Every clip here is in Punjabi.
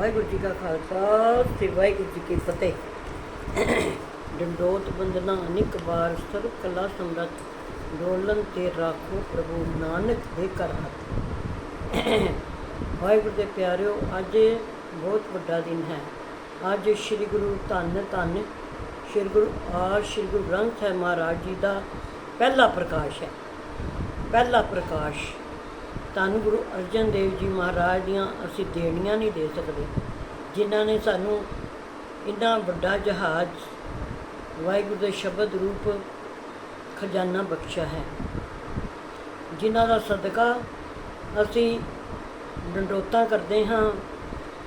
ਵਾਹਿਗੁਰੂ ਜੀ ਕਾ ਖਾਲਸਾ, ਸ਼੍ਰੀ ਵਾਹਿਗੁਰੂ ਜੀ ਕੀ ਫਤਿਹ। ਡੰਡੋਤ ਬੰਦਨਾ ਅਨਿਕ ਵਾਰ ਸਰਬ ਕਲਾ ਸਮਰਤ ਡੋਲਨ ਤੇ ਰਾਖੋ ਪ੍ਰਭੂ ਨਾਨਕ ਦੇ ਕਰ ਹੱਥ। ਵਾਹਿਗੁਰੂ ਦੇ ਪਿਆਰਿਓ, ਅੱਜ ਬਹੁਤ ਵੱਡਾ ਦਿਨ ਹੈ। ਅੱਜ ਸ੍ਰੀ ਗੁਰੂ ਧੰਨ ਧੰਨ, ਸ੍ਰੀ ਗੁਰੂ ਆ ਸ੍ਰੀ ਗੁਰੂ ਗ੍ਰੰਥ ਸਾਹਿਬ ਮਹਾਰਾਜ ਜੀ ਦਾ ਪਹਿਲਾ ਪ੍ਰਕਾਸ਼ ਹੈ। ਪਹਿਲਾ ਪ੍ਰਕਾਸ਼ ਧੰਨ ਗੁਰੂ ਅਰਜਨ ਦੇਵ ਜੀ ਮਹਾਰਾਜ ਦੀਆਂ ਅਸੀਂ ਦੇਣੀਆਂ ਨਹੀਂ ਦੇ ਸਕਦੇ, ਜਿਨ੍ਹਾਂ ਨੇ ਸਾਨੂੰ ਇੰਨਾ ਵੱਡਾ ਜਹਾਜ਼, ਵਾਹਿਗੁਰੂ ਦੇ ਸ਼ਬਦ ਰੂਪ ਖਜ਼ਾਨਾ ਬਖਸ਼ਿਆ ਹੈ। ਜਿਨ੍ਹਾਂ ਦਾ ਸਦਕਾ ਅਸੀਂ ਡੰਡੋਤਾਂ ਕਰਦੇ ਹਾਂ,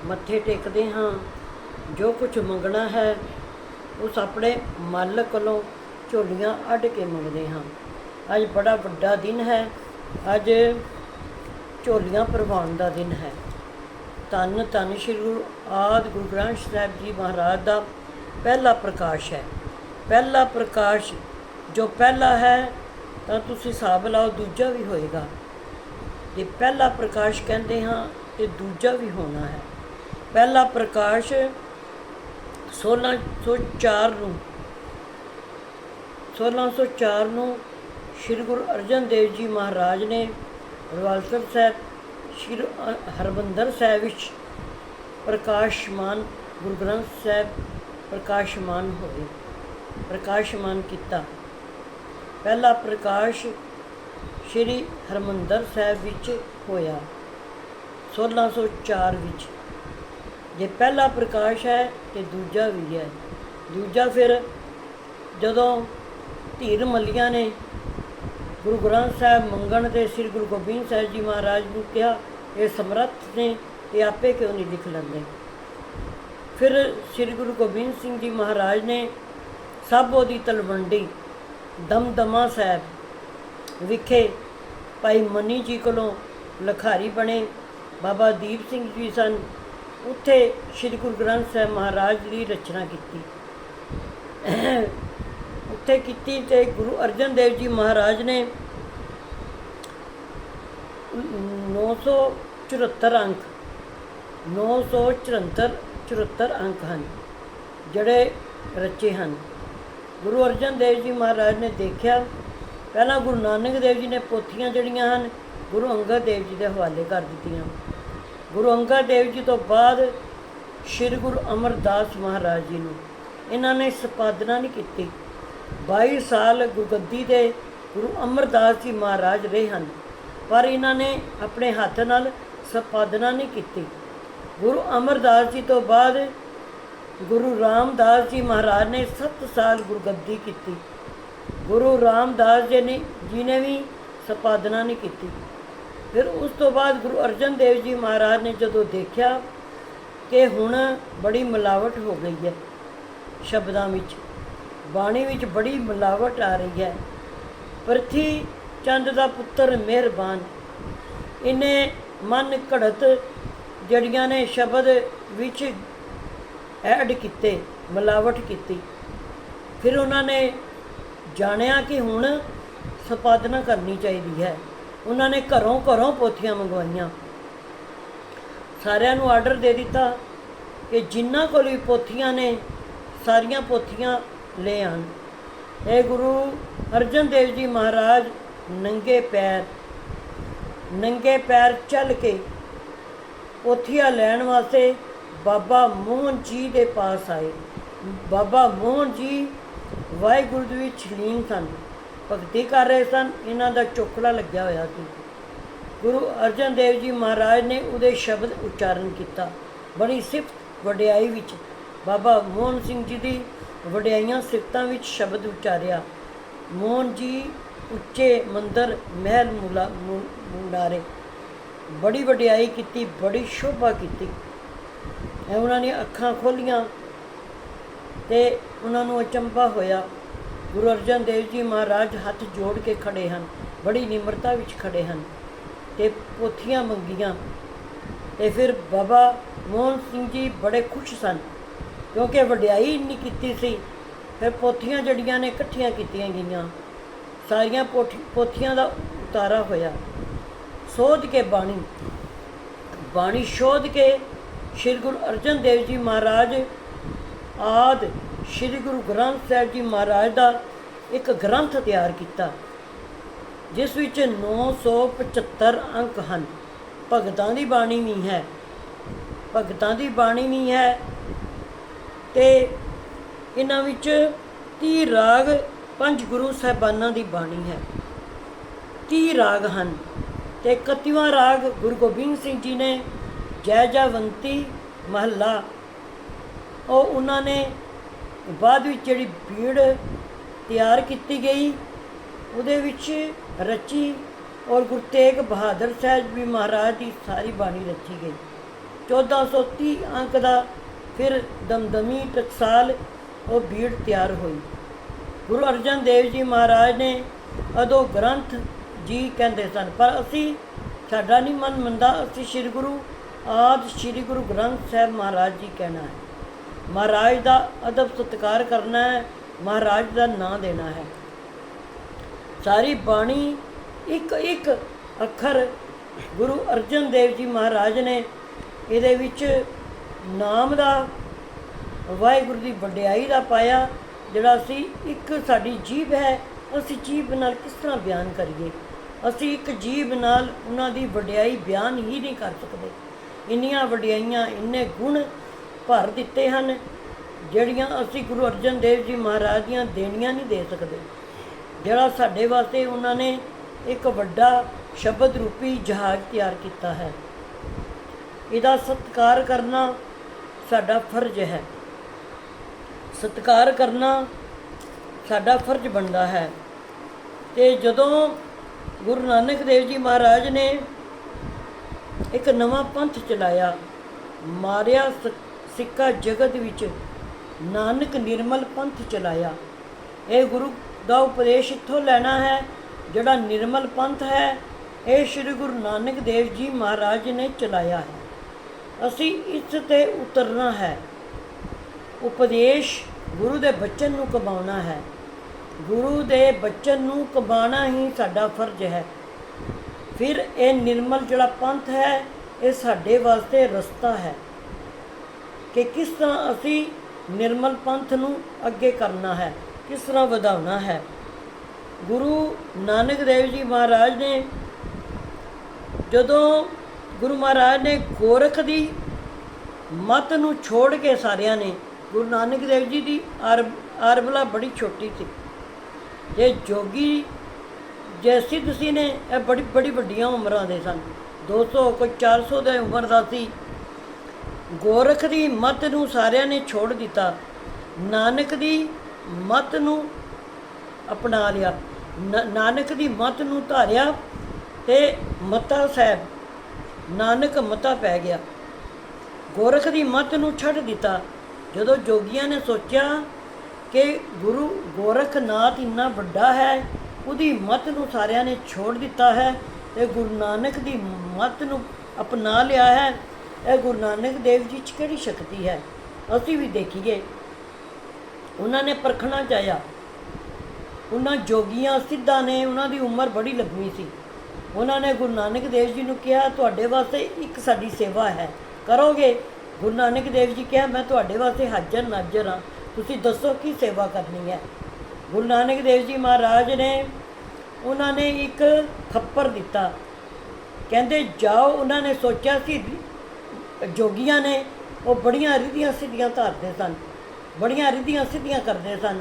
ਮੱਥੇ ਟੇਕਦੇ ਹਾਂ, ਜੋ ਕੁਝ ਮੰਗਣਾ ਹੈ, ਉਸ ਆਪਣੇ ਮਾਲਕ ਕੋਲੋਂ ਝੋਲੀਆਂ ਅੱਡ ਕੇ ਮੰਗਦੇ ਹਾਂ। ਅੱਜ ਬੜਾ ਵੱਡਾ ਦਿਨ ਹੈ। ਅੱਜ ਝੋਲੀਆਂ ਭਰਵਾਉਣ ਦਾ ਦਿਨ ਹੈ। ਧੰਨ ਧੰਨ ਸ਼੍ਰੀ ਗੁਰੂ ਆਦਿ ਗੁਰੂ ਗ੍ਰੰਥ ਸਾਹਿਬ ਜੀ ਮਹਾਰਾਜ ਦਾ ਪਹਿਲਾ ਪ੍ਰਕਾਸ਼ ਹੈ। ਪਹਿਲਾ ਪ੍ਰਕਾਸ਼ ਜੋ ਪਹਿਲਾ ਹੈ, ਤਾਂ ਤੁਸੀਂ ਹਿਸਾਬ ਲਾਓ ਦੂਜਾ ਵੀ ਹੋਏਗਾ। ਜੇ ਪਹਿਲਾ ਪ੍ਰਕਾਸ਼ ਕਹਿੰਦੇ ਹਾਂ, ਤੇ ਦੂਜਾ ਵੀ ਹੋਣਾ ਹੈ। ਪਹਿਲਾ ਪ੍ਰਕਾਸ਼ 1604 ਨੂੰ 1604 ਨੂੰ ਸ੍ਰੀ ਗੁਰੂ ਅਰਜਨ ਦੇਵ ਜੀ ਮਹਾਰਾਜ ਨੇ ਰਵਾਲਸਰ ਸਾਹਿਬ, ਸ੍ਰੀ ਅ- ਸਾਹਿਬ ਵਿੱਚ ਪ੍ਰਕਾਸ਼ਮਾਨ, ਗੁਰੂ ਗ੍ਰੰਥ ਸਾਹਿਬ ਪ੍ਰਕਾਸ਼ਮਾਨ ਹੋਏ, ਪ੍ਰਕਾਸ਼ਮਾਨ ਕੀਤਾ। ਪਹਿਲਾ ਪ੍ਰਕਾਸ਼ ਸ੍ਰੀ ਹਰਮੰਦਰ ਸਾਹਿਬ ਵਿੱਚ ਹੋਇਆ 1604 ਵਿੱਚ। ਜੇ ਪਹਿਲਾ ਪ੍ਰਕਾਸ਼ ਹੈ ਤੇ ਦੂਜਾ ਵੀ ਹੈ। ਦੂਜਾ ਫਿਰ ਜਦੋਂ ਧੀਰ ਮੱਲੀਆਂ ਨੇ ਗੁਰੂ ਗ੍ਰੰਥ ਸਾਹਿਬ ਮੰਗਣ ਤੇ ਸ੍ਰੀ ਗੁਰੂ ਗੋਬਿੰਦ ਸਾਹਿਬ ਜੀ ਮਹਾਰਾਜ ਨੂੰ ਕਿਹਾ, ਇਹ ਸਮਰੱਥ ਨੇ, ਇਹ ਆਪੇ ਕਿਉਂ ਨਹੀਂ ਲਿਖ ਲੈਂਦੇ? ਫਿਰ ਸ੍ਰੀ ਗੁਰੂ ਗੋਬਿੰਦ ਸਿੰਘ ਜੀ ਮਹਾਰਾਜ ਨੇ ਸਾਬੋ ਦੀ ਤਲਵੰਡੀ ਦਮਦਮਾ ਸਾਹਿਬ ਵਿਖੇ ਭਾਈ ਮਨੀ ਜੀ ਕੋਲੋਂ ਲਖਾਰੀ ਬਣੇ, ਬਾਬਾ ਦੀਪ ਸਿੰਘ ਜੀ ਸਨ। ਉੱਥੇ ਸ੍ਰੀ ਗੁਰੂ ਗ੍ਰੰਥ ਸਾਹਿਬ ਮਹਾਰਾਜ ਦੀ ਰਚਨਾ ਕੀਤੀ। ਉੱਥੇ ਕੀਤੀ ਤੇ ਗੁਰੂ ਅਰਜਨ ਦੇਵ ਜੀ ਮਹਾਰਾਜ ਨੇ 974 ਅੰਕ 974 74 ਅੰਕ ਹਨ, ਜਿਹੜੇ ਰਚੇ ਹਨ। ਗੁਰੂ ਅਰਜਨ ਦੇਵ ਜੀ ਮਹਾਰਾਜ ਨੇ ਦੇਖਿਆ, ਪਹਿਲਾਂ ਗੁਰੂ ਨਾਨਕ ਦੇਵ ਜੀ ਨੇ ਪੋਥੀਆਂ ਜਿਹੜੀਆਂ ਹਨ, ਗੁਰੂ ਅੰਗਦ ਦੇਵ ਜੀ ਦੇ ਹਵਾਲੇ ਕਰ ਦਿੱਤੀਆਂ। ਗੁਰੂ ਅੰਗਦ ਦੇਵ ਜੀ ਤੋਂ ਬਾਅਦ ਸ੍ਰੀ ਗੁਰੂ ਅਮਰਦਾਸ ਮਹਾਰਾਜ ਜੀ ਨੂੰ ਇਹਨਾਂ ਨੇ ਸੰਪਾਦਨਾ ਨਹੀਂ ਕੀਤੀ। 22 ਸਾਲ ਗੁਰਗੱਦੀ ਦੇ ਗੁਰੂ ਅਮਰਦਾਸ ਜੀ ਮਹਾਰਾਜ ਰਹੇ ਹਨ। ਪਰ ਇਹਨਾਂ ਨੇ ਆਪਣੇ ਹੱਥ ਨਾਲ ਸੰਪਾਦਨਾ ਨਹੀਂ ਕੀਤੀ। ਗੁਰੂ ਅਮਰਦਾਸ ਜੀ ਤੋਂ ਬਾਅਦ ਗੁਰੂ ਰਾਮਦਾਸ ਜੀ ਮਹਾਰਾਜ ਨੇ 7 ਸਾਲ ਗੁਰਗੱਦੀ ਕੀਤੀ। ਗੁਰੂ ਰਾਮਦਾਸ ਜੀ ਨੇ ਜੀ ਨੇ ਵੀ ਸੰਪਾਦਨਾ ਨਹੀਂ ਕੀਤੀ। ਫਿਰ ਉਸ ਤੋਂ ਬਾਅਦ ਗੁਰੂ ਅਰਜਨ ਦੇਵ ਜੀ ਮਹਾਰਾਜ ਨੇ ਜਦੋਂ ਦੇਖਿਆ ਕਿ ਹੁਣ ਬੜੀ ਮਿਲਾਵਟ ਹੋ ਗਈ ਹੈ ਸ਼ਬਦਾਂ ਵਿੱਚ। ਬਾਣੀ ਵਿੱਚ ਬੜੀ ਮਿਲਾਵਟ ਆ ਰਹੀ ਹੈ। ਪ੍ਰਥੀ ਚੰਦ ਦਾ ਪੁੱਤਰ ਮਿਹਰਬਾਨ। ਇਹਨੇ ਮਨ ਘੜਤ ਜੜੀਆਂ ਨੇ ਸ਼ਬਦ ਵਿੱਚ ਐਡ ਕੀਤੇ, ਮਿਲਾਵਟ ਕੀਤੀ। ਫਿਰ ਉਹਨਾਂ ਨੇ ਜਾਣਿਆ ਕਿ ਹੁਣ ਸੰਪਾਦਨਾ ਕਰਨੀ ਚਾਹੀਦੀ ਹੈ। ਉਹਨਾਂ ਨੇ ਘਰੋਂ ਘਰੋਂ ਪੋਥੀਆਂ ਮੰਗਵਾਈਆਂ। ਸਾਰਿਆਂ ਨੂੰ ਆਰਡਰ ਦੇ ਦਿੱਤਾ ਕਿ ਜਿਨ੍ਹਾਂ ਕੋਲ ਵੀ ਪੋਥੀਆਂ ਨੇ, ਸਾਰੀਆਂ ਪੋਥੀਆਂ ਲੈ ਆਣ ਇਹ ਗੁਰੂ ਅਰਜਨ ਦੇਵ ਜੀ ਮਹਾਰਾਜ ਨੰਗੇ ਪੈਰ ਨੰਗੇ ਪੈਰ ਚੱਲ ਕੇ ਪੋਥੀਆਂ ਲੈਣ ਵਾਸਤੇ ਬਾਬਾ ਮੋਹਨ ਜੀ ਦੇ ਪਾਸ ਆਏ। ਬਾਬਾ ਮੋਹਨ ਜੀ ਵਾਹਿਗੁਰੂ ਦੇ ਵਿੱਚ ਲੀਨ ਸਨ, ਭਗਤੀ ਕਰ ਰਹੇ ਸਨ, ਇਹਨਾਂ ਦਾ ਚੋਖੜਾ ਲੱਗਿਆ ਹੋਇਆ ਸੀ। ਗੁਰੂ ਅਰਜਨ ਦੇਵ ਜੀ ਮਹਾਰਾਜ ਨੇ ਉਹਦੇ ਸ਼ਬਦ ਉਚਾਰਨ ਕੀਤਾ। ਬੜੀ ਸਿਫਤ ਵਡਿਆਈ ਵਿੱਚ ਬਾਬਾ ਮੋਹਨ ਸਿੰਘ ਜੀ ਦੀ ਵਡਿਆਈਆਂ ਸਿਫਤਾਂ ਵਿੱਚ ਸ਼ਬਦ ਉਚਾਰਿਆ, ਮੋਹਨ ਜੀ, ਉੱਚੇ ਮੰਦਰ ਮਹਿਲ ਮੁਲਾ, ਮੁ- ਬੜੀ ਵਡਿਆਈ ਕੀਤੀ, ਬੜੀ ਸ਼ੋਭਾ ਕੀਤੀ। ਐ ਉਹਨਾਂ ਨੇ ਅੱਖਾਂ ਖੋਲੀਆਂ ਤੇ ਉਹਨਾਂ ਨੂੰ ਅਚੰਭਾ ਹੋਇਆ। ਗੁਰੂ ਅਰਜਨ ਦੇਵ ਜੀ ਮਹਾਰਾਜ ਹੱਥ ਜੋੜ ਕੇ ਖੜੇ ਹਨ, ਬੜੀ ਨਿਮਰਤਾ ਵਿੱਚ ਖੜੇ ਹਨ ਤੇ ਪੋਥੀਆਂ ਮੰਗੀਆਂ ਤੇ ਫਿਰ ਬਾਬਾ ਮੋਹਨ ਸਿੰਘ ਜੀ ਬੜੇ ਖੁਸ਼ ਸਨ। ਕਿਉਂਕਿ ਵਡਿਆਈ ਇੰਨੀ ਕੀਤੀ ਸੀ ਫਿਰ ਪੋਥੀਆਂ ਜੜੀਆਂ ਨੇ ਇਕੱਠੀਆਂ ਕੀਤੀਆਂ ਗਈਆਂ। ਸਾਰੀਆਂ ਪੋਥੀ- ਪੋਥੀਆਂ ਦਾ ਉਤਾਰਾ ਹੋਇਆ। ਸੋਧ ਕੇ ਬਾਣੀ। ਬਾਣੀ ਸ਼ੋਧ ਕੇ ਸ੍ਰੀ ਗੁਰੂ ਅਰਜਨ ਦੇਵ ਜੀ ਮਹਾਰਾਜ ਆਦ ਸ੍ਰੀ ਗੁਰੂ ਗ੍ਰੰਥ ਸਾਹਿਬ ਜੀ ਮਹਾਰਾਜ ਦਾ ਇੱਕ ਗ੍ਰੰਥ ਤਿਆਰ ਕੀਤਾ, ਜਿਸ ਵਿੱਚ 975 ਅੰਕ ਹਨ। ਭਗਤਾਂ ਦੀ ਬਾਣੀ ਵੀ ਹੈ। ਭਗਤਾਂ ਦੀ ਬਾਣੀ ਵੀ ਹੈ। ਤੇ ਇਹਨਾਂ ਵਿੱਚ 30 ਰਾਗ ਪੰਜ ਗੁਰੂ ਸਾਹਿਬਾਨਾਂ ਦੀ ਬਾਣੀ ਹੈ। 30 ਰਾਗ ਹਨ ਤੇ 31ਵਾਂ ਰਾਗ ਗੁਰੂ ਗੋਬਿੰਦ ਸਿੰਘ ਜੀ ਨੇ, ਜੈ ਜੈਵੰਤੀ ਮਹੱਲਾ। ਉਹ ਉਹਨਾਂ ਨੇ ਬਾਅਦ ਵਿੱਚ ਜਿਹੜੀ ਭੀੜ ਤਿਆਰ ਕੀਤੀ ਗਈ, ਉਹਦੇ ਵਿੱਚ ਰਚੀ ਔਰ ਗੁਰੂ ਤੇਗ ਬਹਾਦਰ ਸਾਹਿਬ ਜੀ ਮਹਾਰਾਜ ਦੀ ਸਾਰੀ ਬਾਣੀ ਰਚੀ ਗਈ। 1430 ਅੰਕ ਦਾ ਫਿਰ ਦਮਦਮੀ ਟਕਸਾਲ ਉਹ ਭੀੜ ਤਿਆਰ ਹੋਈ। ਗੁਰੂ ਅਰਜਨ ਦੇਵ ਜੀ ਮਹਾਰਾਜ ਨੇ ਅਦੋ ਗ੍ਰੰਥ ਜੀ ਕਹਿੰਦੇ ਸਨ, ਪਰ ਅਸੀਂ, ਸਾਡਾ ਨਹੀਂ ਮਨ ਮੰਨਦਾ, ਅਸੀਂ ਸ੍ਰੀ ਗੁਰੂ ਆਦ ਸ੍ਰੀ ਗੁਰੂ ਗ੍ਰੰਥ ਸਾਹਿਬ ਮਹਾਰਾਜ ਜੀ ਕਹਿਣਾ ਹੈ। ਮਹਾਰਾਜ ਦਾ ਅਦਬ ਸਤਿਕਾਰ ਕਰਨਾ ਹੈ, ਮਹਾਰਾਜ ਦਾ ਨਾਂ ਦੇਣਾ ਹੈ। ਸਾਰੀ ਬਾਣੀ ਇੱਕ ਇੱਕ ਅੱਖਰ ਗੁਰੂ ਅਰਜਨ ਦੇਵ ਜੀ ਮਹਾਰਾਜ ਨੇ ਇਹਦੇ ਵਿੱਚ ਨਾਮ ਦਾ, ਵਾਹਿਗੁਰੂ ਦੀ ਵਡਿਆਈ ਦਾ ਪਾਇਆ, ਜਿਹੜਾ ਅਸੀਂ ਇੱਕ ਸਾਡੀ ਜੀਭ ਹੈ, ਅਸੀਂ ਜੀਭ ਨਾਲ ਕਿਸ ਤਰ੍ਹਾਂ ਬਿਆਨ ਕਰੀਏ? ਅਸੀਂ ਇੱਕ ਜੀਭ ਨਾਲ ਉਹਨਾਂ ਦੀ ਵਡਿਆਈ ਬਿਆਨ ਹੀ ਨਹੀਂ ਕਰ ਸਕਦੇ। ਇੰਨੀਆਂ ਵਡਿਆਈਆਂ, ਇੰਨੇ ਗੁਣ ਭਰ ਦਿੱਤੇ ਹਨ, ਜਿਹੜੀਆਂ ਅਸੀਂ ਗੁਰੂ ਅਰਜਨ ਦੇਵ ਜੀ ਮਹਾਰਾਜ ਦੀਆਂ ਦੇਣੀਆਂ ਨਹੀਂ ਦੇ ਸਕਦੇ। ਜਿਹੜਾ ਸਾਡੇ ਵਾਸਤੇ ਉਹਨਾਂ ਨੇ ਇੱਕ ਵੱਡਾ ਸ਼ਬਦ ਰੂਪੀ ਜਹਾਜ਼ ਤਿਆਰ ਕੀਤਾ ਹੈ। ਇਹਦਾ ਸਤਿਕਾਰ ਕਰਨਾ ਸਾਡਾ ਫਰਜ਼ ਹੈ। ਸਤਿਕਾਰ ਕਰਨਾ ਸਾਡਾ ਫਰਜ਼ ਬਣਦਾ ਹੈ। ਤੇ ਜਦੋਂ ਗੁਰੂ ਨਾਨਕ ਦੇਵ ਜੀ ਮਹਾਰਾਜ ਨੇ ਇੱਕ ਨਵਾਂ ਪੰਥ ਚਲਾਇਆ, ਮਾਰਿਆ ਸ- ਸਿੱਕਾ ਜਗਤ ਵਿੱਚ, ਨਾਨਕ ਨਿਰਮਲ ਪੰਥ ਚਲਾਇਆ, ਇਹ ਗੁਰੂ ਦਾ ਉਪਦੇਸ਼ ਇੱਥੋਂ ਲੈਣਾ ਹੈ, ਜਿਹੜਾ ਨਿਰਮਲ ਪੰਥ ਹੈ, ਇਹ ਸ੍ਰੀ ਗੁਰੂ ਨਾਨਕ ਦੇਵ ਜੀ ਮਹਾਰਾਜ ਨੇ ਚਲਾਇਆ ਹੈ। ਅਸੀਂ ਇਸ ਤੇ ਉਤਰਨਾ ਹੈ। ਉਪਦੇਸ਼ ਗੁਰੂ ਦੇ ਬਚਨ ਨੂੰ ਕਮਾਉਣਾ ਹੈ। ਗੁਰੂ ਦੇ ਬਚਨ ਨੂੰ ਕਮਾਉਣਾ ਹੀ ਸਾਡਾ ਫਰਜ਼ ਹੈ। ਫਿਰ ਇਹ ਨਿਰਮਲ ਜਿਹੜਾ ਪੰਥ ਹੈ, ਇਹ ਸਾਡੇ ਵਾਸਤੇ ਰਸਤਾ ਹੈ ਕਿ ਕਿਸ ਤਰ੍ਹਾਂ ਅਸੀਂ ਨਿਰਮਲ ਪੰਥ ਨੂੰ ਅੱਗੇ ਕਰਨਾ ਹੈ, ਕਿਸ ਤਰ੍ਹਾਂ ਵਧਾਉਣਾ ਹੈ। ਗੁਰੂ ਨਾਨਕ ਦੇਵ ਜੀ ਮਹਾਰਾਜ ਨੇ ਜਦੋਂ ਗੁਰੂ ਮਹਾਰਾਜ ਨੇ ਗੋਰਖ ਦੀ ਮਤ ਨੂੰ ਛੋੜ ਕੇ ਸਾਰਿਆਂ ਨੇ, ਗੁਰੂ ਨਾਨਕ ਦੇਵ ਜੀ ਦੀ ਅਰਬ ਅਰਬਲਾ ਬੜੀ ਛੋਟੀ ਸੀ। ਜੇ ਜੋਗੀ ਜੇ ਸਿੱਧ ਸੀ ਨੇ, ਇਹ ਬੜੀ ਬੜੀ ਵੱਡੀਆਂ ਉਮਰਾਂ ਦੇ ਸਨ। 200 ਕੋਈ 400 ਦੇ ਉਮਰ ਦਾ ਸੀ। ਗੋਰਖ ਦੀ ਮਤ ਨੂੰ ਸਾਰਿਆਂ ਨੇ ਛੋੜ ਦਿੱਤਾ। ਨਾਨਕ ਦੀ ਮਤ ਨੂੰ ਅਪਣਾ ਲਿਆ। ਨਾਨਕ ਦੀ ਮਤ ਨੂੰ ਧਾਰਿਆ ਤੇ ਮਤਾ ਸਾਹਿਬ। ਨਾਨਕ ਮਤਾ ਪੈ ਗਿਆ। ਗੋਰਖ ਦੀ ਮਤ ਨੂੰ ਛੱਡ ਦਿੱਤਾ। ਜਦੋਂ ਜੋਗੀਆਂ ਨੇ ਸੋਚਿਆ ਕਿ ਗੁਰੂ ਗੋਰਖਨਾਥ ਇੰਨਾ ਵੱਡਾ ਹੈ, ਉਹਦੀ ਮਤ ਨੂੰ ਸਾਰਿਆਂ ਨੇ ਛੋੜ ਦਿੱਤਾ ਹੈ ਤੇ ਗੁਰੂ ਨਾਨਕ ਦੀ ਮਤ ਨੂੰ ਅਪਣਾ ਲਿਆ ਹੈ, ਇਹ ਗੁਰੂ ਨਾਨਕ ਦੇਵ ਜੀ 'ਚ ਕਿਹੜੀ ਸ਼ਕਤੀ ਹੈ? ਅਸੀਂ ਵੀ ਦੇਖੀਏ। ਉਹਨਾਂ ਨੇ ਪਰਖਣਾ ਚਾਹਿਆ। ਉਹਨਾਂ ਜੋਗੀਆਂ ਸਿੱਧਾਂ ਨੇ ਉਹਨਾਂ ਦੀ ਉਮਰ ਬੜੀ ਲੰਮੀ ਸੀ। ਉਹਨਾਂ ਨੇ ਗੁਰੂ ਨਾਨਕ ਦੇਵ ਜੀ ਨੂੰ ਕਿਹਾ, ਤੁਹਾਡੇ ਵਾਸਤੇ ਇੱਕ ਸਾਡੀ ਸੇਵਾ ਹੈ। ਕਰੋਗੇ? ਗੁਰੂ ਨਾਨਕ ਦੇਵ ਜੀ ਕਿਹਾ, ਮੈਂ ਤੁਹਾਡੇ ਵਾਸਤੇ ਹਾਜ਼ਰ ਨਾਜ਼ਰ ਹਾਂ। ਤੁਸੀਂ ਦੱਸੋ ਕੀ ਸੇਵਾ ਕਰਨੀ ਹੈ? ਗੁਰੂ ਨਾਨਕ ਦੇਵ ਜੀ ਮਹਾਰਾਜ ਨੇ, ਉਹਨਾਂ ਨੇ ਇੱਕ ਖੱਪਰ ਦਿੱਤਾ। ਕਹਿੰਦੇ, ਜਾਓ, ਉਹਨਾਂ ਨੇ ਸੋਚਿਆ ਸੀ, ਜੋਗੀਆਂ ਨੇ, ਉਹ ਬੜੀਆਂ ਰਿਧੀਆਂ ਸਿੱਧੀਆਂ ਧਾਰਦੇ ਸਨ, ਬੜੀਆਂ ਰਿਧੀਆਂ ਸਿੱਧੀਆਂ ਕਰਦੇ ਸਨ।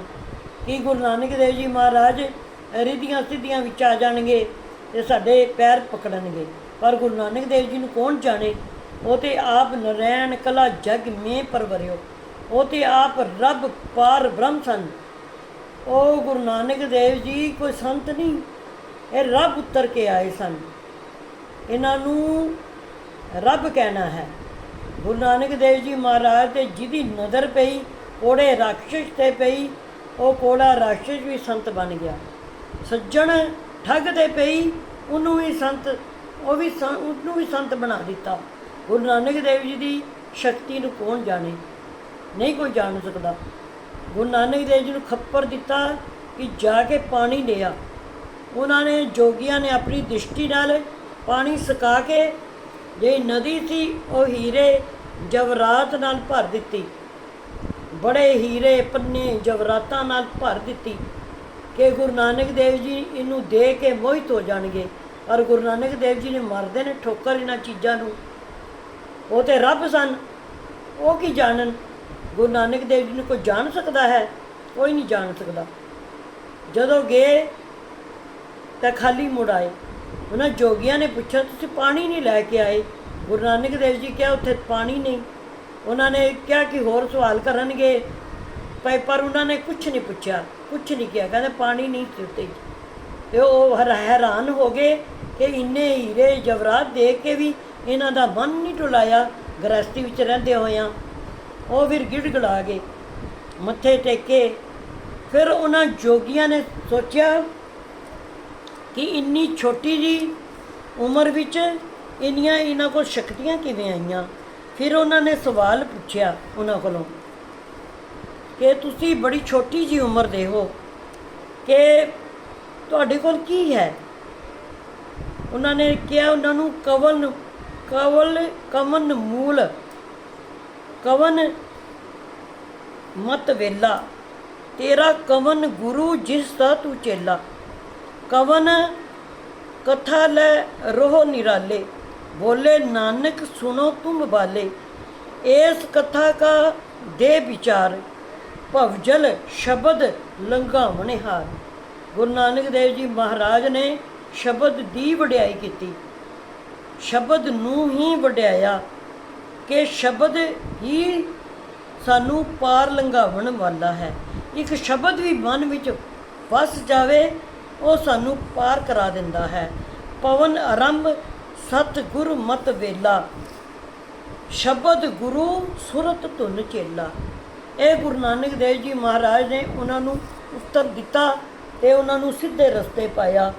ਕਿ ਗੁਰੂ ਨਾਨਕ ਦੇਵ ਜੀ ਮਹਾਰਾਜ, ਰਿਧੀਆਂ ਸਿੱਧੀਆਂ ਵਿੱਚ ਆ ਜਾਣਗੇ? ਤੇ ਸਾਡੇ ਪੈਰ ਪਕੜਨਗੇ। ਪਰ ਗੁਰੂ ਨਾਨਕ ਦੇਵ ਜੀ ਨੂੰ ਕੌਣ ਜਾਣੇ? ਉਹ ਤੇ ਆਪ ਨਰੈਣ ਕਲਾ ਜਗ ਮੇ ਪਰਵਰਿਓ ਉਹ ਤੇ ਆਪ ਰੱਬ ਪਾਰ ਬ੍ਰਹਮ ਸਨ। ਉਹ ਗੁਰੂ ਨਾਨਕ ਦੇਵ ਜੀ ਕੋਈ ਸੰਤ ਨਹੀਂ। ਇਹ ਰੱਬ ਉਤਰ ਕੇ ਆਏ ਸਨ। ਇਹਨਾਂ ਨੂੰ ਰੱਬ ਕਹਿਣਾ ਹੈ। ਗੁਰੂ ਨਾਨਕ ਦੇਵ ਜੀ ਮਹਾਰਾਜ ਤੇ ਜਿਹਦੀ ਨਜ਼ਰ ਪਈ, ਕੋੜੇ ਰਾਖਸ਼ ਤੇ ਪਈ, ਉਹ ਕੋੜਾ ਰਾਖਸ਼ ਵੀ ਸੰਤ ਬਣ ਗਿਆ। ਸੱਜਣ ਠੱਗ ਤੇ ਪਈ, ਉਹਨੂੰ ਵੀ ਸੰਤ, ਉਹ ਵੀ ਸੰ- ਉਹਨੂੰ ਵੀ ਸੰਤ ਬਣਾ ਦਿੱਤਾ। ਗੁਰੂ ਨਾਨਕ ਦੇਵ ਜੀ ਦੀ ਸ਼ਕਤੀ ਨੂੰ ਕੌਣ ਜਾਣੇ? ਨਹੀਂ ਕੋਈ ਜਾਣ ਸਕਦਾ। ਗੁਰੂ ਨਾਨਕ ਦੇਵ ਜੀ ਨੂੰ ਖੱਪਰ ਦਿੱਤਾ ਕਿ ਜਾ ਕੇ ਪਾਣੀ ਲਿਆ। ਉਹਨਾਂ ਨੇ, ਜੋਗੀਆਂ ਨੇ ਆਪਣੀ ਦ੍ਰਿਸ਼ਟੀ ਨਾਲ ਪਾਣੀ ਸੁਕਾ ਕੇ ਜਿਹੜੀ ਨਦੀ ਸੀ, ਉਹ ਹੀਰੇ ਜਵਰਾਤ ਨਾਲ ਭਰ ਦਿੱਤੀ। ਬੜੇ ਹੀਰੇ ਪੰਨੇ ਜਵਰਾਤਾਂ ਨਾਲ ਭਰ ਦਿੱਤੀ। ਕਿ ਗੁਰੂ ਨਾਨਕ ਦੇਵ ਜੀ ਇਹਨੂੰ ਦੇ ਕੇ ਮੋਹਿਤ ਹੋ ਜਾਣਗੇ। ਔਰ ਗੁਰੂ ਨਾਨਕ ਦੇਵ ਜੀ ਨੇ ਮਰਦੇ ਨੇ, ਠੋਕਰ ਇਹਨਾਂ ਚੀਜ਼ਾਂ ਨੂੰ। ਉਹ ਤੇ ਰੱਬ ਸਨ। ਉਹ ਕੀ ਜਾਣਨ? ਗੁਰੂ ਨਾਨਕ ਦੇਵ ਜੀ ਨੂੰ ਕੋਈ ਜਾਣ ਸਕਦਾ ਹੈ? ਕੋਈ ਨਹੀਂ ਜਾਣ ਸਕਦਾ। ਜਦੋਂ ਗਏ ਤਾਂ ਖਾਲੀ ਮੁੜ ਆਏ। ਉਹਨਾਂ ਜੋਗੀਆਂ ਨੇ ਪੁੱਛਿਆ, ਤੁਸੀਂ ਪਾਣੀ ਨਹੀਂ ਲੈ ਕੇ ਆਏ? ਗੁਰੂ ਨਾਨਕ ਦੇਵ ਜੀ ਕਿਹਾ, ਉੱਥੇ ਪਾਣੀ ਨਹੀਂ। ਉਹਨਾਂ ਨੇ ਕਿਹਾ ਕਿ ਹੋਰ ਸਵਾਲ ਕਰਨਗੇ। ਪਰ ਪਰ ਉਹਨਾਂ ਨੇ ਕੁਝ ਨਹੀਂ ਪੁੱਛਿਆ। ਕੁਝ ਨਹੀਂ ਕਿਹਾ ਕਹਿੰਦੇ ਪਾਣੀ ਨਹੀਂ ਸੀ ਉੱਤੇ ਤੇ ਉਹ ਹੈਰਾਨ ਹੋ ਗਏ ਕਿ ਇੰਨੇ ਹੀਰੇ ਜਵਰਾਤ ਦੇਖ ਕੇ ਵੀ ਇਹਨਾਂ ਦਾ ਮਨ ਨਹੀਂ ਟੁਲਾਇਆ ਗ੍ਰਸਤੀ ਵਿੱਚ ਰਹਿੰਦੇ ਹੋਇਆਂ। ਉਹ ਫਿਰ ਗਿੜਗੜਾ ਗਏ, ਮੱਥੇ ਟੇਕੇ। ਫਿਰ ਉਹਨਾਂ ਜੋਗੀਆਂ ਨੇ ਸੋਚਿਆ ਕਿ ਇੰਨੀ ਛੋਟੀ ਜੀ ਉਮਰ ਵਿੱਚ ਇੰਨੀਆਂ ਇਹਨਾਂ ਕੋਲ ਸ਼ਕਤੀਆਂ ਕਿਵੇਂ ਆਈਆਂ? ਫਿਰ ਉਹਨਾਂ ਨੇ ਸਵਾਲ ਪੁੱਛਿਆ ਉਹਨਾਂ ਕੋਲੋਂ ਕਿ ਤੁਸੀਂ ਬੜੀ ਛੋਟੀ ਜੀ ਉਮਰ ਦੇ ਹੋ ਕਿ ਤੁਹਾਡੇ ਕੋਲ ਕੀ ਹੈ? ਉਹਨਾਂ ਨੇ ਕਿਹਾ ਉਹਨਾਂ ਨੂੰ ਕਵਨ, ਕਵਲ, ਕਮਨ ਮੂਲ, ਕਵਨ ਮਤ ਵੇਲਾ, ਤੇਰਾ ਕਵਨ ਗੁਰੂ ਜਿਸ ਦਾ ਤੂੰ ਚੇਲਾ, ਕਵਨ ਕਥਾ ਲੈ ਰੋਹ ਨਿਰਾਲੇ, ਬੋਲੇ ਨਾਨਕ ਸੁਣੋ ਤੁਮ ਬਾਲੇ, ਇਸ ਕਥਾ ਕਾ ਦੇ ਵਿਚਾਰ। ਭਵਜਲ ਸ਼ਬਦ ਲੰਘਾਵਣੇ ਹਾਰ। ਗੁਰੂ ਨਾਨਕ ਦੇਵ ਜੀ ਮਹਾਰਾਜ ਨੇ ਸ਼ਬਦ ਦੀ ਵਡਿਆਈ ਕੀਤੀ। ਸ਼ਬਦ ਨੂੰ ਹੀ ਵਡਿਆਇਆ ਕਿ ਸ਼ਬਦ ਹੀ ਸਾਨੂੰ ਪਾਰ ਲੰਘਾਵਣ ਵਾਲਾ ਹੈ। ਇੱਕ ਸ਼ਬਦ ਵੀ ਮਨ ਵਿੱਚ ਵਸ ਜਾਵੇ, ਉਹ ਸਾਨੂੰ ਪਾਰ ਕਰਾ ਦਿੰਦਾ ਹੈ। ਪਵਨ ਆਰੰਭ ਸਤ ਗੁਰ ਮਤ ਵੇਲਾ। ਸ਼ਬਦ ਗੁਰੂ ਸੁਰਤ ਧੁਨ ਚੇਲਾ ਇਹ ਗੁਰੂ ਨਾਨਕ ਦੇਵ ਜੀ ਮਹਾਰਾਜ ਨੇ ਉਹਨਾਂ ਨੂੰ ਉੱਤਰ ਦਿੱਤਾ ਤੇ ਉਹਨਾਂ ਨੂੰ ਸਿੱਧੇ ਰਸਤੇ ਪਾਇਆ।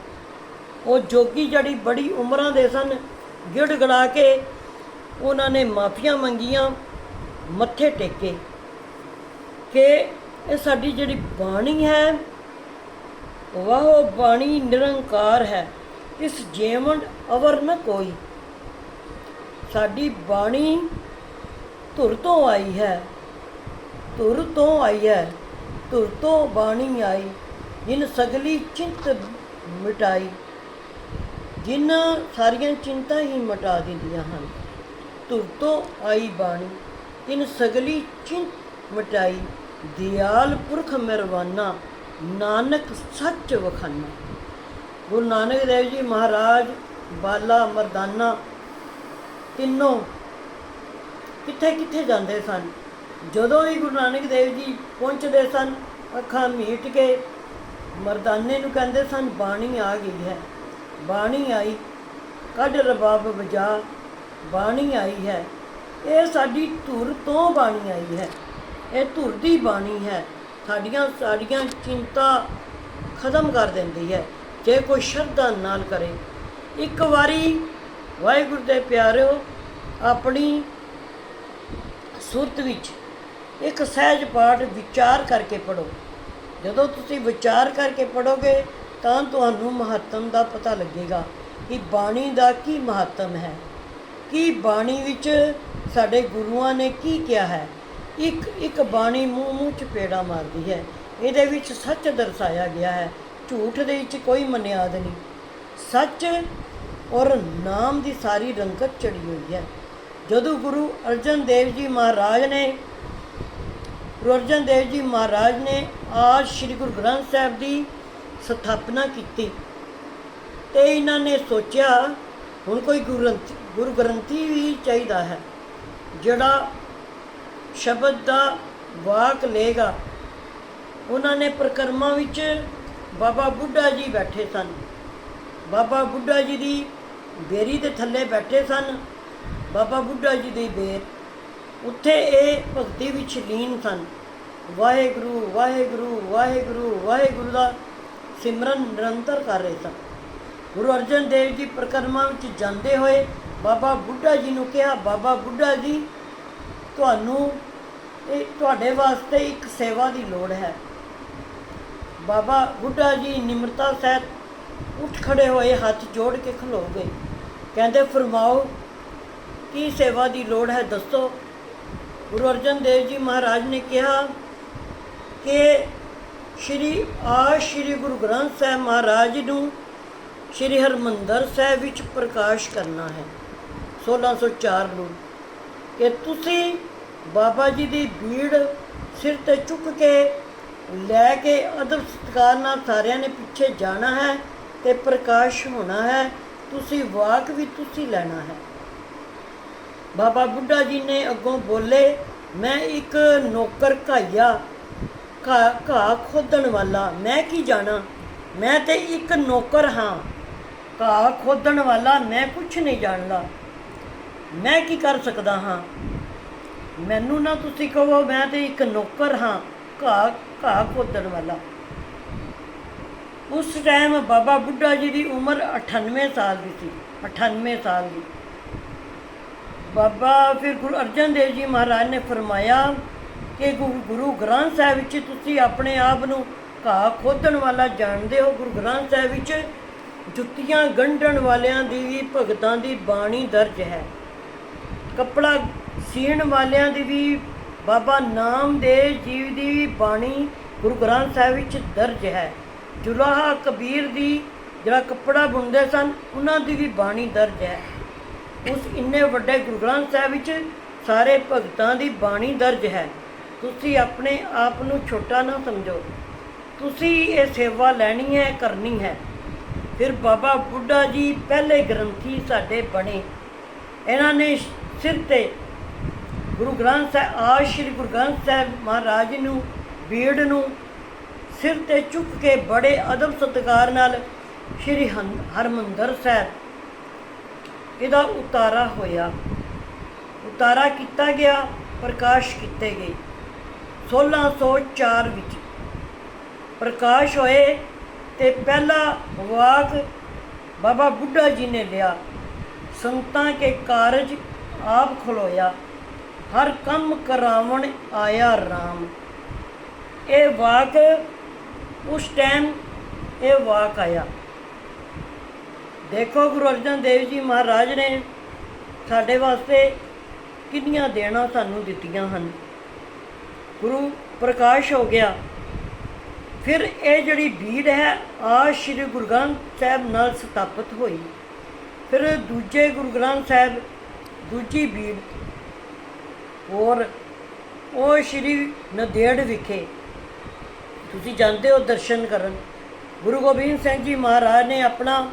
ਉਹ ਜੋਗੀ ਜਿਹੜੀ ਬੜੀ ਉਮਰਾਂ ਦੇ ਸਨ, ਗਿੜਗੜਾ ਕੇ ਉਹਨਾਂ ਨੇ ਮਾਫੀਆਂ ਮੰਗੀਆਂ, ਮੱਥੇ ਟੇਕੇ ਕਿ ਇਹ ਸਾਡੀ ਜਿਹੜੀ ਬਾਣੀ ਹੈ, ਵਾਹ ਬਾਣੀ ਨਿਰੰਕਾਰ ਹੈ, ਇਸ ਜੀਵਨ ਅਵਰ ਨ ਕੋਈ। ਸਾਡੀ ਬਾਣੀ ਧੁਰ ਤੋਂ ਆਈ ਹੈ। ਧੁਰ ਤੋਂ ਆਈ ਹੈ ਧੁਰ ਤੋਂ ਬਾਣੀ ਆਈ, ਜਿਨ ਸਗਲੀ ਚਿੰਤ ਮਿਟਾਈ। ਜਿਨ ਸਾਰੀਆਂ ਚਿੰਤਾ ਹੀ ਮਿਟਾ ਦਿੰਦੀਆਂ ਹਨ, ਧੁਰ ਤੋਂ ਆਈ ਬਾਣੀ ਜਿਨ ਸਗਲੀ ਚਿੰਤ ਮਿਟਾਈ। ਦਿਆਲ ਪੁਰਖ ਮਿਹਰਬਾਨਾ, ਨਾਨਕ ਸੱਚ ਵਖਾਨਾ। ਗੁਰੂ ਨਾਨਕ ਦੇਵ ਜੀ ਮਹਾਰਾਜ, ਬਾਲਾ ਮਰਦਾਨਾ, ਤਿੰਨੋਂ ਕਿੱਥੇ ਕਿੱਥੇ ਜਾਂਦੇ ਸਨ? ਜਦੋਂ ਹੀ ਗੁਰੂ ਨਾਨਕ ਦੇਵ ਜੀ ਪਹੁੰਚਦੇ ਸਨ, ਅੱਖਾਂ ਮੀਟ ਕੇ ਮਰਦਾਨੇ ਨੂੰ ਕਹਿੰਦੇ ਸਨ, ਬਾਣੀ ਆ ਗਈ ਹੈ, ਬਾਣੀ ਆਈ, ਕੱਢ ਰਬਾਬ ਵਜਾ, ਬਾਣੀ ਆਈ ਹੈ, ਇਹ ਸਾਡੀ ਧੁਰ ਤੋਂ ਬਾਣੀ ਆਈ ਹੈ, ਇਹ ਧੁਰ ਦੀ ਬਾਣੀ ਹੈ, ਸਾਡੀਆਂ ਸਾਡੀਆਂ ਚਿੰਤਾ ਖਤਮ ਕਰ ਦਿੰਦੀ ਹੈ, ਜੇ ਕੋਈ ਸ਼ਰਧਾ ਨਾਲ ਕਰੇ। ਇੱਕ ਵਾਰੀ ਵਾਹਿਗੁਰੂ ਦੇ ਪਿਆਰਿਓ, ਆਪਣੀ ਸੁਰਤ ਵਿੱਚ ਇੱਕ ਸਹਿਜ ਪਾਠ ਵਿਚਾਰ ਕਰਕੇ ਪੜੋ ਜਦੋਂ ਤੁਸੀਂ ਵਿਚਾਰ ਕਰਕੇ ਪੜੋਗੇ ਤਾਂ ਤੁਹਾਨੂੰ ਮਹੱਤਮ ਦਾ ਪਤਾ ਲੱਗੇਗਾ ਕਿ ਬਾਣੀ ਦਾ ਕੀ ਮਹੱਤਮ ਹੈ। ਕੀ ਬਾਣੀ ਵਿੱਚ ਸਾਡੇ ਗੁਰੂਆਂ ਨੇ ਕੀ ਕਿਹਾ ਹੈ? ਇੱਕ ਇੱਕ ਬਾਣੀ ਮੂੰਹ ਮੂੰਹ ਚ ਪੇੜਾ ਮਾਰਦੀ ਹੈ। ਇਹਦੇ ਵਿੱਚ ਸੱਚ ਦਰਸਾਇਆ ਗਿਆ ਹੈ। ਝੂਠ ਦੇ ਵਿੱਚ ਕੋਈ ਮਨਿਆਦ ਨਹੀਂ। ਸੱਚ ਔਰ ਨਾਮ ਦੀ ਸਾਰੀ ਰੰਗਤ ਚੜੀ ਹੋਈ ਹੈ। ਜਦੋਂ ਗੁਰੂ ਅਰਜਨ ਦੇਵ ਜੀ ਮਹਾਰਾਜ ਨੇ ਗੁਰੂ ਅਰਜਨ ਦੇਵ ਜੀ ਮਹਾਰਾਜ ਨੇ ਆਜ ਸ੍ਰੀ ਗੁਰੂ ਗ੍ਰੰਥ ਸਾਹਿਬ ਦੀ ਸਥਾਪਨਾ ਕੀਤੀ। ਤੇ ਇਹਨਾਂ ਨੇ ਸੋਚਿਆ, ਹੁਣ ਕੋਈ ਗੁਰੂ ਗੁਰੂ ਗ੍ਰੰਥੀ ਵੀ ਚਾਹੀਦਾ ਹੈ, ਜਿਹੜਾ ਸ਼ਬਦ ਦਾ ਵਾਕ ਲੇਗਾ ਉਹਨਾਂ ਨੇ ਪ੍ਰਕਰਮਾਂ ਵਿੱਚ ਬਾਬਾ ਬੁੱਢਾ ਜੀ ਬੈਠੇ ਸਨ। ਬਾਬਾ ਬੁੱਢਾ ਜੀ ਦੀ ਬੇਰੀ ਦੇ ਥੱਲੇ ਬੈਠੇ ਸਨ। ਬਾਬਾ ਬੁੱਢਾ ਜੀ ਦੀ ਬੇਰ ਉੱਥੇ ਇਹ ਭਗਤੀ ਵਿੱਚ ਲੀਨ ਸਨ। ਵਾਹਿਗੁਰੂ ਵਾਹਿਗੁਰੂ ਵਾਹਿਗੁਰੂ ਵਾਹਿਗੁਰੂ ਦਾ ਸਿਮਰਨ ਨਿਰੰਤਰ ਕਰ ਰਹੇ ਸਨ। ਗੁਰੂ ਅਰਜਨ ਦੇਵ ਜੀ ਪ੍ਰਕਰਮਾਂ ਵਿੱਚ ਜਾਂਦੇ ਹੋਏ ਬਾਬਾ ਬੁੱਢਾ ਜੀ ਨੂੰ ਕਿਹਾ, ਬਾਬਾ ਬੁੱਢਾ ਜੀ, ਤੁਹਾਨੂੰ ਇਹ ਤੁਹਾਡੇ ਵਾਸਤੇ ਇੱਕ ਸੇਵਾ ਦੀ ਲੋੜ ਹੈ। ਬਾਬਾ ਬੁੱਢਾ ਜੀ ਨਿਮਰਤਾ ਸਹਿਤ ਉੱਠ ਖੜੇ ਹੋਏ, ਹੱਥ ਜੋੜ ਕੇ ਖਲੋ ਗਏ। ਕਹਿੰਦੇ, ਫਰਮਾਓ, ਕੀ ਸੇਵਾ ਦੀ ਲੋੜ ਹੈ? ਦੱਸੋ। ਗੁਰੂ ਅਰਜਨ ਦੇਵ ਜੀ ਮਹਾਰਾਜ ਨੇ ਕਿਹਾ ਕਿ ਸ਼੍ਰੀ, ਆ ਸ਼੍ਰੀ ਗੁਰੂ ਗ੍ਰੰਥ ਸਾਹਿਬ ਮਹਾਰਾਜ ਨੂੰ ਸ਼੍ਰੀ ਹਰਮੰਦਰ ਸਾਹਿਬ ਵਿੱਚ ਪ੍ਰਕਾਸ਼ ਕਰਨਾ ਹੈ। 1604 ਨੂੰ ਕਿ ਤੁਸੀਂ ਬਾਬਾ ਜੀ ਦੀ ਭੀੜ ਸਿਰ ਤੇ ਚੁੱਕ ਕੇ ਲੈ ਕੇ ਅਦਬ ਸਤਿਕਾਰ ਨਾਲ ਸਾਰਿਆਂ ਨੇ ਪਿੱਛੇ ਜਾਣਾ ਹੈ ਤੇ ਪ੍ਰਕਾਸ਼ ਹੋਣਾ ਹੈ। ਤੁਸੀਂ ਵਾਕ ਵੀ ਤੁਸੀਂ ਲੈਣਾ ਹੈ। ਬਾਬਾ ਬੁੱਢਾ ਜੀ ਨੇ ਅੱਗੋਂ ਬੋਲੇ, ਮੈਂ ਇੱਕ ਨੌਕਰ ਘਾਇਆ ਘਾ ਘਾਹ ਖੋਦਣ ਵਾਲਾ। ਮੈਂ ਕੀ ਜਾਣਾ? ਮੈਂ ਤੇ ਇੱਕ ਨੌਕਰ ਹਾਂ। ਘਾਹ ਖੋਦਣ ਵਾਲਾ ਮੈਂ ਕੁਝ ਨਹੀਂ ਜਾਣਦਾ। ਮੈਂ ਕੀ ਕਰ ਸਕਦਾ ਹਾਂ? ਮੈਨੂੰ ਨਾ ਤੁਸੀਂ ਕਹੋ, ਮੈਂ ਤੇ ਇੱਕ ਨੌਕਰ ਹਾਂ ਘਾਹ ਘਾਹ ਖੋਦਣ ਵਾਲਾ। ਉਸ ਟਾਈਮ ਬਾਬਾ ਬੁੱਢਾ ਜੀ ਦੀ ਉਮਰ 98 ਸਾਲ ਦੀ ਸੀ 98 ਸਾਲ ਦੀ। ਬਾਬਾ ਫਿਰ ਗੁਰੂ ਅਰਜਨ ਦੇਵ ਜੀ ਮਹਾਰਾਜ ਨੇ ਫਰਮਾਇਆ ਕਿ ਗੁਰੂ ਗੁਰੂ ਗ੍ਰੰਥ ਸਾਹਿਬ ਵਿੱਚ ਤੁਸੀਂ ਆਪਣੇ ਆਪ ਨੂੰ ਘਾਹ ਖੋਦਣ ਵਾਲਾ ਜਾਣਦੇ ਹੋ। ਗੁਰੂ ਗ੍ਰੰਥ ਸਾਹਿਬ ਵਿੱਚ ਜੁੱਤੀਆਂ ਗੰਢਣ ਵਾਲਿਆਂ ਦੀ ਵੀ, ਭਗਤਾਂ ਦੀ ਬਾਣੀ ਦਰਜ ਹੈ। ਕੱਪੜਾ ਸੀਣ ਵਾਲਿਆਂ ਦੀ ਵੀ, ਬਾਬਾ ਨਾਮਦੇਵ ਜੀ ਦੀ ਬਾਣੀ ਗੁਰੂ ਗ੍ਰੰਥ ਸਾਹਿਬ ਵਿੱਚ ਦਰਜ ਹੈ। ਜੁਲਾਹਾ ਕਬੀਰ ਦੀ ਜਿਹੜਾ ਕੱਪੜਾ ਬੁਣਦੇ ਸਨ, ਉਹਨਾਂ ਦੀ ਵੀ ਬਾਣੀ ਦਰਜ ਹੈ। ਉਸ ਇੰਨੇ ਵੱਡੇ ਗੁਰੂ ਗ੍ਰੰਥ ਸਾਹਿਬ ਵਿੱਚ ਸਾਰੇ ਭਗਤਾਂ ਦੀ ਬਾਣੀ ਦਰਜ ਹੈ। ਤੁਸੀਂ ਆਪਣੇ ਆਪ ਨੂੰ ਛੋਟਾ ਨਾ ਸਮਝੋ। ਤੁਸੀਂ ਇਹ ਸੇਵਾ ਲੈਣੀ ਹੈ, ਕਰਨੀ ਹੈ। ਫਿਰ ਬਾਬਾ ਬੁੱਢਾ ਜੀ ਪਹਿਲੇ ਗ੍ਰੰਥੀ ਸਾਡੇ ਬਣੇ। ਇਹਨਾਂ ਨੇ ਸਿਰ ਤੇ ਗੁਰੂ ਗ੍ਰੰਥ ਸਾਹਿਬ ਆ ਸ਼੍ਰੀ ਗੁਰੂ ਗ੍ਰੰਥ ਸਾਹਿਬ ਮਹਾਰਾਜ ਨੂੰ, ਬੀੜ ਨੂੰ ਸਿਰ ਤੇ ਚੁੱਕ ਕੇ ਬੜੇ ਅਦਬ ਸਤਿਕਾਰ ਨਾਲ ਸ਼੍ਰੀ ਹਨ- ਹਰਮੰਦਰ ਸਾਹਿਬ ਇਹਦਾ ਉਤਾਰਾ ਹੋਇਆ। ਉਤਾਰਾ ਕੀਤਾ ਗਿਆ, ਪ੍ਰਕਾਸ਼ ਕੀਤੇ ਗਏ। 1604 ਵਿੱਚ ਪ੍ਰਕਾਸ਼ ਹੋਏ ਤੇ ਪਹਿਲਾ ਵਾਕ ਬਾਬਾ ਬੁੱਢਾ ਜੀ ਨੇ ਲਿਆ। ਸੰਤਾਂ ਕੇ ਕਾਰਜ ਆਪ ਖਲੋਇਆ। ਹਰ ਕੰਮ ਕਰਾਵਣ ਆਇਆ RAM ਇਹ ਵਾਕ ਉਸ ਟਾਈਮ ਇਹ ਵਾਕ ਆਇਆ। ਦੇਖੋ ਗੁਰੂ ਅਰਜਨ ਦੇਵ ਜੀ ਮਹਾਰਾਜ ਨੇ ਸਾਡੇ ਵਾਸਤੇ ਕਿੰਨੀਆਂ ਦੇਣਾ ਸਾਨੂੰ ਦਿੱਤੀਆਂ ਹਨ। ਗੁਰੂ ਪ੍ਰਕਾਸ਼ ਹੋ ਗਿਆ। ਫਿਰ ਇਹ ਜਿਹੜੀ ਭੀੜ ਹੈ ਆ ਸ਼੍ਰੀ ਗੁਰੂ ਗ੍ਰੰਥ ਸਾਹਿਬ ਨਾਲ ਸਥਾਪਿਤ ਹੋਈ। ਫਿਰ ਦੂਜੇ ਗੁਰੂ ਗ੍ਰੰਥ ਸਾਹਿਬ, ਦੂਜੀ ਭੀੜ ਹੋਰ ਉਹ ਸ਼੍ਰੀ ਨਦੇੜ ਵਿਖੇ। ਤੁਸੀਂ ਜਾਂਦੇ ਹੋ ਦਰਸ਼ਨ ਕਰਨ। ਗੁਰੂ ਗੋਬਿੰਦ ਸਿੰਘ ਜੀ ਮਹਾਰਾਜ ਨੇ ਆਪਣਾ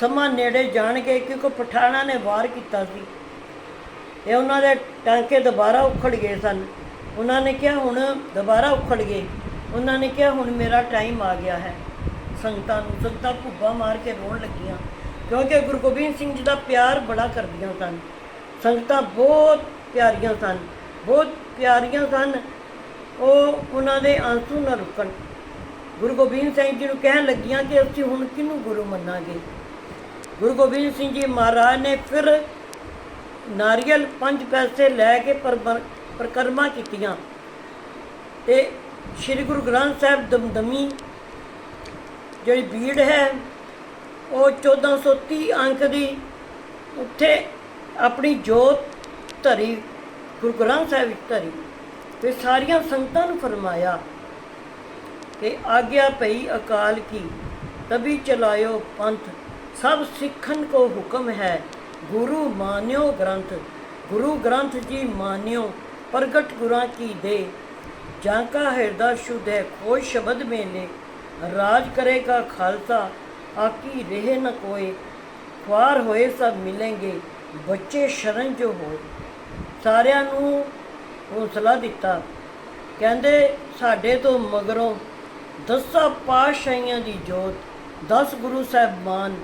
ਸਮਾਂ ਨੇੜੇ ਜਾਣ ਕੇ ਕਿਉਂਕਿ ਪਠਾਣਾ ਨੇ ਵਾਰ ਕੀਤਾ ਸੀ। ਇਹ ਉਹਨਾਂ ਦੇ ਟਾਂਕੇ ਦੁਬਾਰਾ ਉਖੜ ਗਏ ਸਨ। ਉਹਨਾਂ ਨੇ ਕਿਹਾ, ਹੁਣ ਦੁਬਾਰਾ ਉਖੜ ਗਏ। ਉਹਨਾਂ ਨੇ ਕਿਹਾ, ਹੁਣ ਮੇਰਾ ਟਾਈਮ ਆ ਗਿਆ ਹੈ। ਸੰਗਤਾਂ ਨੂੰ, ਸੰਗਤਾਂ ਭੁੱਬਾ ਮਾਰ ਕੇ ਰੋਣ ਲੱਗੀਆਂ, ਕਿਉਂਕਿ ਗੁਰੂ ਗੋਬਿੰਦ ਸਿੰਘ ਜੀ ਦਾ ਪਿਆਰ ਬੜਾ ਕਰਦੀਆਂ ਸਨ। ਸੰਗਤਾਂ ਬਹੁਤ ਪਿਆਰੀਆਂ ਸਨ, ਬਹੁਤ ਪਿਆਰੀਆਂ ਸਨ। ਉਹ ਉਹਨਾਂ ਦੇ ਆਂਸੂ ਨਾ ਰੁਕਣ। ਗੁਰੂ ਗੋਬਿੰਦ ਸਿੰਘ ਜੀ ਨੂੰ ਕਹਿਣ ਲੱਗੀਆਂ ਕਿ ਅਸੀਂ ਹੁਣ ਕਿਹਨੂੰ ਗੁਰੂ ਮੰਨਾਂਗੇ? ਗੁਰੂ ਗੋਬਿੰਦ ਸਿੰਘ ਜੀ ਮਹਾਰਾਜ ਨੇ ਫਿਰ ਨਾਰੀਅਲ ਪੰਜ ਪੈਸੇ ਲੈ ਕੇ ਪਰਬ- ਪਰਿਕਰਮਾ ਕੀਤੀਆਂ ਤੇ ਸ੍ਰੀ ਗੁਰੂ ਗ੍ਰੰਥ ਸਾਹਿਬ ਦਮਦਮੀ ਜਿਹੜੀ ਭੀੜ ਹੈ, ਉਹ 1430 ਅੰਕ ਦੀ ਉੱਥੇ ਆਪਣੀ ਜੋਤ ਧਰੀ, ਗੁਰੂ ਗ੍ਰੰਥ ਸਾਹਿਬ ਵਿੱਚ ਧਰੀ ਤੇ ਸਾਰੀਆਂ ਸੰਗਤਾਂ ਨੂੰ ਫਰਮਾਇਆ ਕਿ ਆਗਿਆ ਪਈ ਅਕਾਲ ਕੀ ਤਬੀ ਚਲਾਇਓ ਪੰਥ। ਸਭ ਸਿੱਖਣ ਕੋ ਹੁਕਮ ਹੈ। ਗੁਰੂ ਮਾਨਿਓ ਗ੍ਰੰਥ, ਗੁਰੂ ਗ੍ਰੰਥ ਜੀ ਮਾਨਿਓ, ਪ੍ਰਗਟ ਗੁਰਾਂ ਕੀ ਦੇ। ਜਾਂ ਕਾ ਹਿਰਦਾ ਸ਼ੁੱਧ ਹੈ ਕੋਈ ਸ਼ਬਦ ਮੇਲੇ। ਰਾਜ ਕਰੇਗਾ ਖਾਲਸਾ, ਆਕੀ ਰਹੇ ਨ ਕੋਏ। ਖੁਆਰ ਹੋਏ ਸਭ ਮਿਲेंगे ਬੱਚੇ ਸ਼ਰਨ ਜੋ ਹੋਏ। ਸਾਰਿਆਂ ਨੂੰ ਹੌਸਲਾ ਦਿੱਤਾ। ਕਹਿੰਦੇ, ਸਾਡੇ ਤੋਂ ਮਗਰੋਂ ਦਸਾਂ ਪਾਤਸ਼ਾਹੀਆਂ ਦੀ ਜੋਤ 10 ਗੁਰੂ ਸਾਹਿਬਾਨ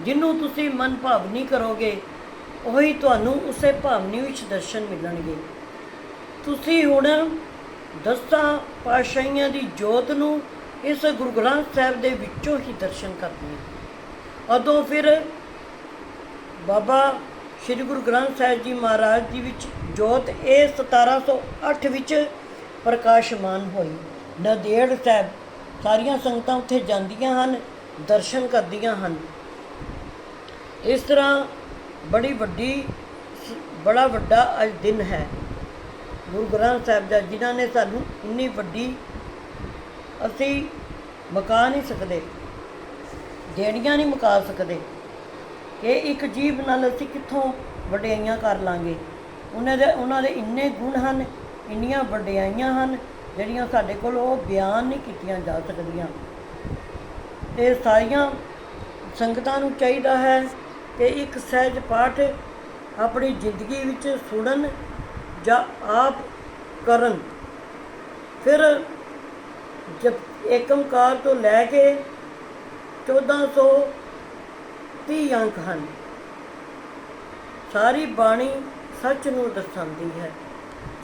ਜਿਹਨੂੰ ਤੁਸੀਂ ਮਨ ਭਾਵਨੀ ਕਰੋਗੇ, ਉਹੀ ਤੁਹਾਨੂੰ ਉਸੇ ਭਾਵਨੀ ਵਿੱਚ ਦਰਸ਼ਨ ਮਿਲਣਗੇ। ਤੁਸੀਂ ਹੁਣ ਦਸਾਂ ਪਾਤਸ਼ਾਹੀਆਂ ਦੀ ਜੋਤ ਨੂੰ ਇਸ ਗੁਰੂ ਗ੍ਰੰਥ ਸਾਹਿਬ ਦੇ ਵਿੱਚੋਂ ਹੀ ਦਰਸ਼ਨ ਕਰਨੇ ਉਦੋਂ ਫਿਰ ਬਾਬਾ ਸ੍ਰੀ ਗੁਰੂ ਗ੍ਰੰਥ ਸਾਹਿਬ ਜੀ ਮਹਾਰਾਜ ਜੀ ਵਿੱਚ ਜੋਤ ਇਹ 1708 ਵਿੱਚ ਪ੍ਰਕਾਸ਼ਮਾਨ ਹੋਈ। ਨਦੇੜ ਸਾਹਿਬ ਸਾਰੀਆਂ ਸੰਗਤਾਂ ਉੱਥੇ ਜਾਂਦੀਆਂ ਹਨ, ਦਰਸ਼ਨ ਕਰਦੀਆਂ ਹਨ। ਇਸ ਤਰ੍ਹਾਂ ਬੜੀ ਵੱਡੀ ਸ- ਬੜਾ ਵੱਡਾ ਅੱਜ ਦਿਨ ਹੈ। ਗੁਰੂ ਗ੍ਰੰਥ ਸਾਹਿਬ ਦਾ ਜਿਨ੍ਹਾਂ ਨੇ ਸਾਨੂੰ ਇੰਨੀ ਵੱਡੀ, ਅਸੀਂ ਮਕਾ ਨਹੀਂ ਸਕਦੇ, ਦੇਣੀਆਂ ਨਹੀਂ ਮਕਾ ਸਕਦੇ ਕਿ ਇੱਕ ਜੀਵ ਨਾਲ ਅਸੀਂ ਕਿੱਥੋਂ ਵਡਿਆਈਆਂ ਕਰ ਲਾਂਗੇ। ਉਹਨਾਂ ਦੇ ਉਹਨਾਂ ਦੇ ਇੰਨੇ ਗੁਣ ਹਨ, ਇੰਨੀਆਂ ਵਡਿਆਈਆਂ ਹਨ, ਜਿਹੜੀਆਂ ਸਾਡੇ ਕੋਲ ਉਹ ਬਿਆਨ ਨਹੀਂ ਕੀਤੀਆਂ ਜਾ ਸਕਦੀਆਂ। ਇਹ ਸਾਰੀਆਂ ਸੰਗਤਾਂ ਨੂੰ ਚਾਹੀਦਾ ਹੈ ਕਿ ਇੱਕ ਸਹਿਜ ਪਾਠ ਆਪਣੀ ਜ਼ਿੰਦਗੀ ਵਿੱਚ ਸੁਣਨ ਜਾਂ ਆਪ ਕਰਨ। ਫਿਰ ਜਬ ਏਕਮਕਾਰ ਤੋਂ ਲੈ ਕੇ 1430 ਅੰਕ ਹਨ, ਸਾਰੀ ਬਾਣੀ ਸੱਚ ਨੂੰ ਦਰਸਾਉਂਦੀ ਹੈ।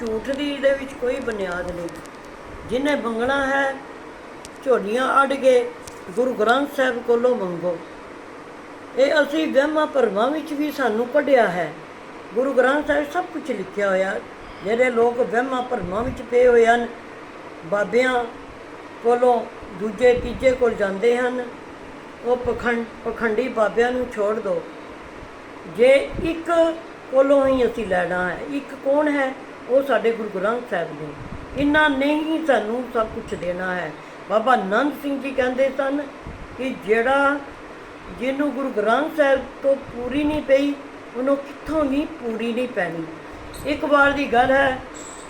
ਝੂਠ ਦੀ ਇਹਦੇ ਵਿੱਚ ਕੋਈ ਬੁਨਿਆਦ ਨਹੀਂ। ਜਿਹਨੇ ਮੰਗਣਾ ਹੈ, ਝੋਲੀਆਂ ਅੱਡ ਕੇ ਗੁਰੂ ਗ੍ਰੰਥ ਸਾਹਿਬ ਕੋਲੋਂ ਮੰਗੋ। ਇਹ ਅਸੀਂ ਵਹਿਮਾਂ ਭਰਮਾਂ ਵਿੱਚ ਵੀ ਸਾਨੂੰ ਕੱਢਿਆ ਹੈ। ਗੁਰੂ ਗ੍ਰੰਥ ਸਾਹਿਬ ਸਭ ਕੁਝ ਲਿਖਿਆ ਹੋਇਆ, ਜਿਹੜੇ ਲੋਕ ਵਹਿਮਾਂ ਭਰਮਾਂ ਵਿੱਚ ਪਏ ਹੋਏ ਹਨ, ਬਾਬਿਆਂ ਕੋਲੋਂ ਦੂਜੇ, ਤੀਜੇ ਕੋਲ ਜਾਂਦੇ ਹਨ, ਉਹ ਪਖੰਡ, ਪਖੰਡੀ ਬਾਬਿਆਂ ਨੂੰ ਛੋੜ ਦਿਓ ਜੇ ਇੱਕ ਕੋਲੋਂ ਹੀ ਅਸੀਂ ਲੈਣਾ ਹੈ, ਇੱਕ ਕੌਣ ਹੈ? ਉਹ ਸਾਡੇ ਗੁਰੂ ਗ੍ਰੰਥ ਸਾਹਿਬ ਨੇ। ਇਹਨਾਂ ਨੇ ਹੀ ਸਾਨੂੰ ਸਭ ਕੁਝ ਦੇਣਾ ਹੈ। ਬਾਬਾ ਨੰਦ ਸਿੰਘ ਜੀ ਕਹਿੰਦੇ ਸਨ ਕਿ ਜਿਹੜਾ ਜਿਹਨੂੰ ਗੁਰੂ ਗ੍ਰੰਥ ਸਾਹਿਬ ਤੋਂ ਪੂਰੀ ਨਹੀਂ ਪਈ, ਉਹਨੂੰ ਕਿੱਥੋਂ ਵੀ ਪੂਰੀ ਨਹੀਂ ਪੈਣੀ? ਇੱਕ ਵਾਰ ਦੀ ਗੱਲ ਹੈ,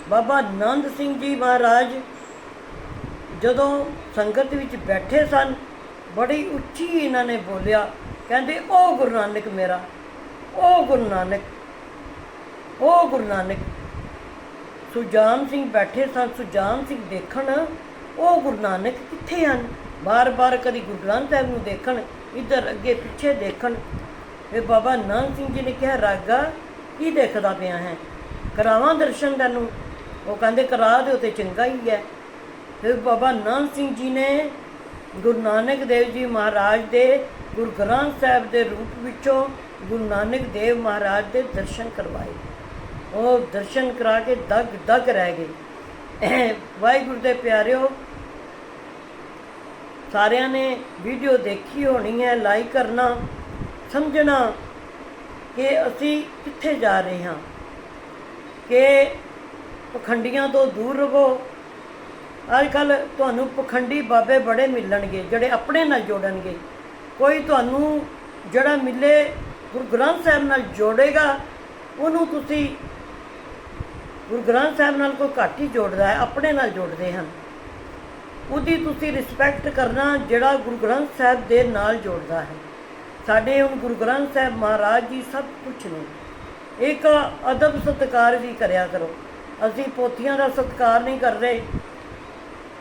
ਬਾਬਾ ਨੰਦ ਸਿੰਘ ਜੀ ਮਹਾਰਾਜ ਜਦੋਂ ਸੰਗਤ ਵਿੱਚ ਬੈਠੇ ਸਨ, ਬੜੀ ਉੱਚੀ ਇਹਨਾਂ ਨੇ ਬੋਲਿਆ, ਕਹਿੰਦੇ ਉਹ ਗੁਰੂ ਨਾਨਕ ਮੇਰਾ ਉਹ ਗੁਰੂ ਨਾਨਕ ਉਹ ਗੁਰੂ ਨਾਨਕ। ਸੁਜਾਨ ਸਿੰਘ ਬੈਠੇ ਸਨ, ਸੁਜਾਨ ਸਿੰਘ ਦੇਖਣ ਉਹ ਗੁਰੂ ਨਾਨਕ, ਕਿੱਥੇ ਹਨ? ਬਾਰ-ਬਾਰ ਕਦੀ ਗੁਰੂ ਗ੍ਰੰਥ ਸਾਹਿਬ ਨੂੰ ਦੇਖਣ ਇੱਧਰ ਅੱਗੇ ਪਿੱਛੇ ਦੇਖਣ। ਫਿਰ ਬਾਬਾ ਨਾਨਕ ਸਿੰਘ ਜੀ ਨੇ ਕਿਹਾ, ਰਾਗਾ, ਕੀ ਦੇਖਦਾ ਪਿਆ ਹੈ? ਕਰਾਵਾਂ ਦਰਸ਼ਨ ਤੈਨੂੰ? ਉਹ ਕਹਿੰਦੇ, ਕਰਾ ਦਿਓ ਤੇ ਚੰਗਾ ਹੀ ਹੈ। ਫਿਰ ਬਾਬਾ ਨਾਨਕ ਸਿੰਘ ਜੀ ਨੇ ਗੁਰੂ ਨਾਨਕ ਦੇਵ ਜੀ ਮਹਾਰਾਜ ਦੇ ਗੁਰੂ ਗ੍ਰੰਥ ਸਾਹਿਬ ਦੇ ਰੂਪ ਵਿੱਚੋਂ ਗੁਰੂ ਨਾਨਕ ਦੇਵ ਮਹਾਰਾਜ ਦੇ ਦਰਸ਼ਨ ਕਰਵਾਏ। ਉਹ ਦਰਸ਼ਨ ਕਰਾ ਕੇ ਦਗ ਦਗ ਰਹਿ ਗਏ। ਵਾਹਿਗੁਰੂ ਦੇ ਪਿਆਰਿਓ ਸਾਰਿਆਂ ਨੇ ਵੀਡੀਓ ਦੇਖੀ ਹੋਣੀ ਹੈ ਲਾਈਕ ਕਰਨਾ, ਸਮਝਣਾ ਕਿ ਅਸੀਂ ਕਿੱਥੇ ਜਾ ਰਹੇ ਹਾਂ, ਕਿ ਪਖੰਡੀਆਂ ਤੋਂ ਦੂਰ ਰਹੋ। ਅੱਜ ਕੱਲ ਤੁਹਾਨੂੰ ਪਖੰਡੀ ਬਾਬੇ ਬੜੇ ਮਿਲਣਗੇ, ਜਿਹੜੇ ਆਪਣੇ ਨਾਲ ਜੋੜਨਗੇ। ਕੋਈ ਤੁਹਾਨੂੰ ਜਿਹੜਾ ਮਿਲੇ, ਗੁਰੂ ਗ੍ਰੰਥ ਸਾਹਿਬ ਨਾਲ ਜੋੜੇਗਾ, ਉਹਨੂੰ ਤੁਸੀਂ ਗੁਰੂ ਗ੍ਰੰਥ ਸਾਹਿਬ ਨਾਲ ਕੋਈ ਘੱਟ ਹੀ ਜੋੜਦਾ ਹੈ, ਆਪਣੇ ਨਾਲ ਜੋੜਦੇ ਹਨ। ਉਹਦੀ ਤੁਸੀਂ ਰਿਸਪੈਕਟ ਕਰਨਾ ਜਿਹੜਾ ਗੁਰੂ ਗ੍ਰੰਥ ਸਾਹਿਬ ਦੇ ਨਾਲ ਜੋੜਦਾ ਹੈ। ਸਾਡੇ ਹੁਣ ਗੁਰੂ ਗ੍ਰੰਥ ਸਾਹਿਬ ਮਹਾਰਾਜ ਜੀ ਸਭ ਕੁਝ ਨੇ। ਇੱਕ ਅਦਬ ਸਤਕਾਰ ਵੀ ਕਰਿਆ ਕਰੋ। ਅਸੀਂ ਪੋਥੀਆਂ ਦਾ ਸਤਕਾਰ ਨਹੀਂ ਕਰ ਰਹੇ।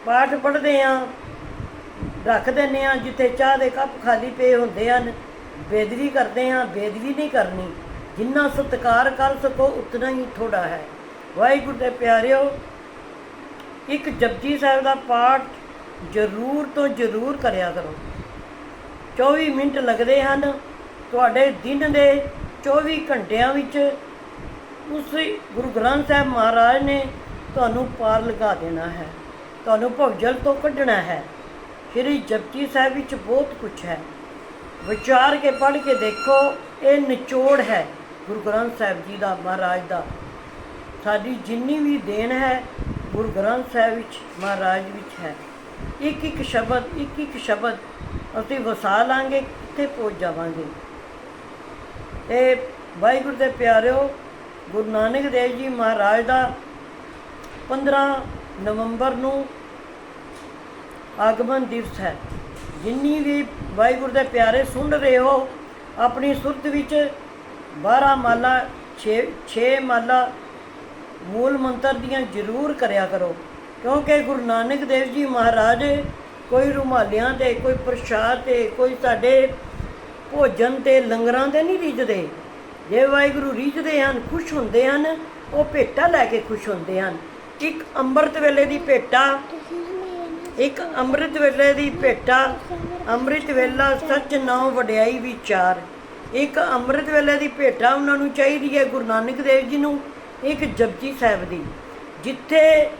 ਪਾਠ ਪੜ੍ਹਦੇ ਆ ਰੱਖ ਦਿੰਦੇ ਆ ਜਿੱਥੇ ਚਾਹ ਦੇ ਕੱਪ ਖਾਲੀ ਪਏ ਹੁੰਦੇ ਹਨ, ਬੇਦਰੀ ਕਰਦੇ ਆ ਬੇਦਰੀ ਨਹੀਂ ਕਰਨੀ। ਜਿੰਨਾ ਸਤਕਾਰ ਕਰ ਸਕੋ, ਉਤਨਾ ਹੀ ਥੋੜਾ ਹੈ। ਵਾਹਿਗੁਰੂ ਦੇ ਪਿਆਰਿਓ, ਇੱਕ ਜਪਜੀ ਸਾਹਿਬ ਦਾ ਪਾਠ ਜ਼ਰੂਰ ਤੋਂ ਜ਼ਰੂਰ ਕਰਿਆ ਕਰੋ। 24 ਮਿੰਟ ਲੱਗਦੇ ਹਨ। ਤੁਹਾਡੇ ਦਿਨ ਦੇ 24 ਘੰਟਿਆਂ ਵਿੱਚ ਉਸ ਗੁਰੂ ਗ੍ਰੰਥ ਸਾਹਿਬ ਮਹਾਰਾਜ ਨੇ ਤੁਹਾਨੂੰ ਪਾਰ ਲਗਾ ਦੇਣਾ ਹੈ। ਤੁਹਾਨੂੰ ਭਵਜਲ ਤੋਂ ਕੱਢਣਾ ਹੈ। ਸ਼੍ਰੀ ਜਪਜੀ ਸਾਹਿਬ ਵਿੱਚ ਬਹੁਤ ਕੁਝ ਹੈ। ਵਿਚਾਰ ਕੇ, ਪੜ੍ਹ ਕੇ ਦੇਖੋ, ਇਹ ਨਿਚੋੜ ਹੈ ਗੁਰੂ ਗ੍ਰੰਥ ਸਾਹਿਬ ਜੀ ਦਾ, ਮਹਾਰਾਜ ਦਾ। ਸਾਡੀ ਜਿੰਨੀ ਵੀ ਦੇਣ ਹੈ, ਗੁਰੂ ਗ੍ਰੰਥ ਸਾਹਿਬ ਵਿੱਚ, ਮਹਾਰਾਜ ਵਿੱਚ ਹੈ। ਇੱਕ ਇੱਕ ਸ਼ਬਦ, ਇੱਕ ਇੱਕ ਸ਼ਬਦ ਅਸੀਂ ਵਸਾ ਲਾਂਗੇ, ਕਿੱਥੇ ਪਹੁੰਚ ਜਾਵਾਂਗੇ। ਇਹ ਵਾਹਿਗੁਰੂ ਦੇ ਪਿਆਰਿਓ, ਗੁਰੂ ਨਾਨਕ ਦੇਵ ਜੀ ਮਹਾਰਾਜ ਦਾ 15 ਨਵੰਬਰ ਨੂੰ ਆਗਮਨ ਦਿਵਸ ਹੈ। ਜਿੰਨੀ ਵੀ ਵਾਹਿਗੁਰੂ ਦੇ ਪਿਆਰੇ ਸੁਣ ਰਹੇ ਹੋ, ਆਪਣੀ ਸੁਰਤ ਵਿੱਚ 12 ਮਾਲਾ 6 6 ਮਾਲਾ ਮੂਲ ਮੰਤਰ ਦੀਆਂ ਜ਼ਰੂਰ ਕਰਿਆ ਕਰੋ। ਕਿਉਂਕਿ ਗੁਰੂ ਨਾਨਕ ਦੇਵ ਜੀ ਮਹਾਰਾਜ ਕੋਈ ਰੁਮਾਲਿਆਂ ਤੇ, ਕੋਈ ਪ੍ਰਸ਼ਾਦ ਤੇ, ਕੋਈ ਸਾਡੇ ਭੋਜਨ ਤੇ ਲੰਗਰਾਂ ਤੇ ਨਹੀਂ ਰੀਝਦੇ। ਜੇ ਵਾਹਿਗੁਰੂ ਰੀਝਦੇ ਹਨ, ਖੁਸ਼ ਹੁੰਦੇ ਹਨ, ਉਹ ਭੇਟਾ ਲੈ ਕੇ ਖੁਸ਼ ਹੁੰਦੇ ਹਨ। ਇੱਕ ਅੰਮ੍ਰਿਤ ਵੇਲੇ ਦੀ ਭੇਟਾ, ਇੱਕ ਅੰਮ੍ਰਿਤ ਵੇਲੇ ਦੀ ਭੇਟਾ, ਅੰਮ੍ਰਿਤ ਵੇਲਾ ਸੱਚ ਨਾਉ ਵਡਿਆਈ ਵਿਚਾਰ। ਇੱਕ ਅੰਮ੍ਰਿਤ ਵੇਲੇ ਦੀ ਭੇਟਾ ਉਹਨਾਂ ਨੂੰ ਚਾਹੀਦੀ ਹੈ ਗੁਰੂ ਨਾਨਕ ਦੇਵ ਜੀ ਨੂੰ, ਇੱਕ ਜਪਜੀ ਸਾਹਿਬ ਦੀ। ਜਿੱਥੇ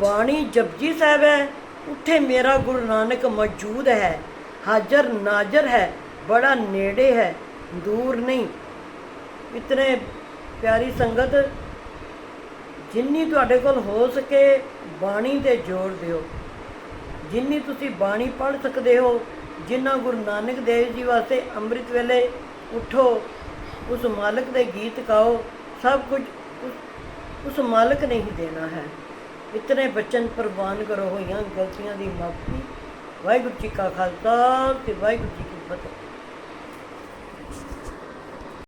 ਬਾਣੀ ਜਪਜੀ ਸਾਹਿਬ ਹੈ, ਉੱਥੇ ਮੇਰਾ ਗੁਰੂ ਨਾਨਕ ਮੌਜੂਦ ਹੈ। ਹਾਜ਼ਰ ਨਾਜ਼ਰ ਹੈ, ਬੜਾ ਨੇੜੇ ਹੈ, ਦੂਰ ਨਹੀਂ। ਇਤਨੇ ਪਿਆਰੀ ਸੰਗਤ, ਜਿੰਨੀ ਤੁਹਾਡੇ ਕੋਲ ਹੋ ਸਕੇ ਬਾਣੀ ਤੇ ਜ਼ੋਰ ਦਿਓ। ਜਿੰਨੀ ਤੁਸੀਂ ਬਾਣੀ ਪੜ੍ਹ ਸਕਦੇ ਹੋ, ਜਿੰਨਾ ਗੁਰੂ ਨਾਨਕ ਦੇਵ ਜੀ ਵਾਸਤੇ ਅੰਮ੍ਰਿਤ ਵੇਲੇ ਉਠੋ, ਉਸ ਮਾਲਕ ਦੇ ਗੀਤ ਗਾਓ, ਸਭ ਕੁਝ ਉਸ- ਉਸ ਮਾਲਕ ਨੇ ਹੀ ਦੇਣਾ ਹੈ। ਇਤਨੇ ਬਚਨ ਪ੍ਰਵਾਨ ਕਰੋ ਹੋਈਆਂ ਗਲਤੀਆਂ ਦੀ ਮਾਫੀ। ਵਾਹਿਗੁਰੂ ਜੀ ਕਾ ਖਾਲਸਾ ਤੇ ਵਾਹਿਗੁਰੂ ਜੀ ਕੀ ਫਤਿਹ।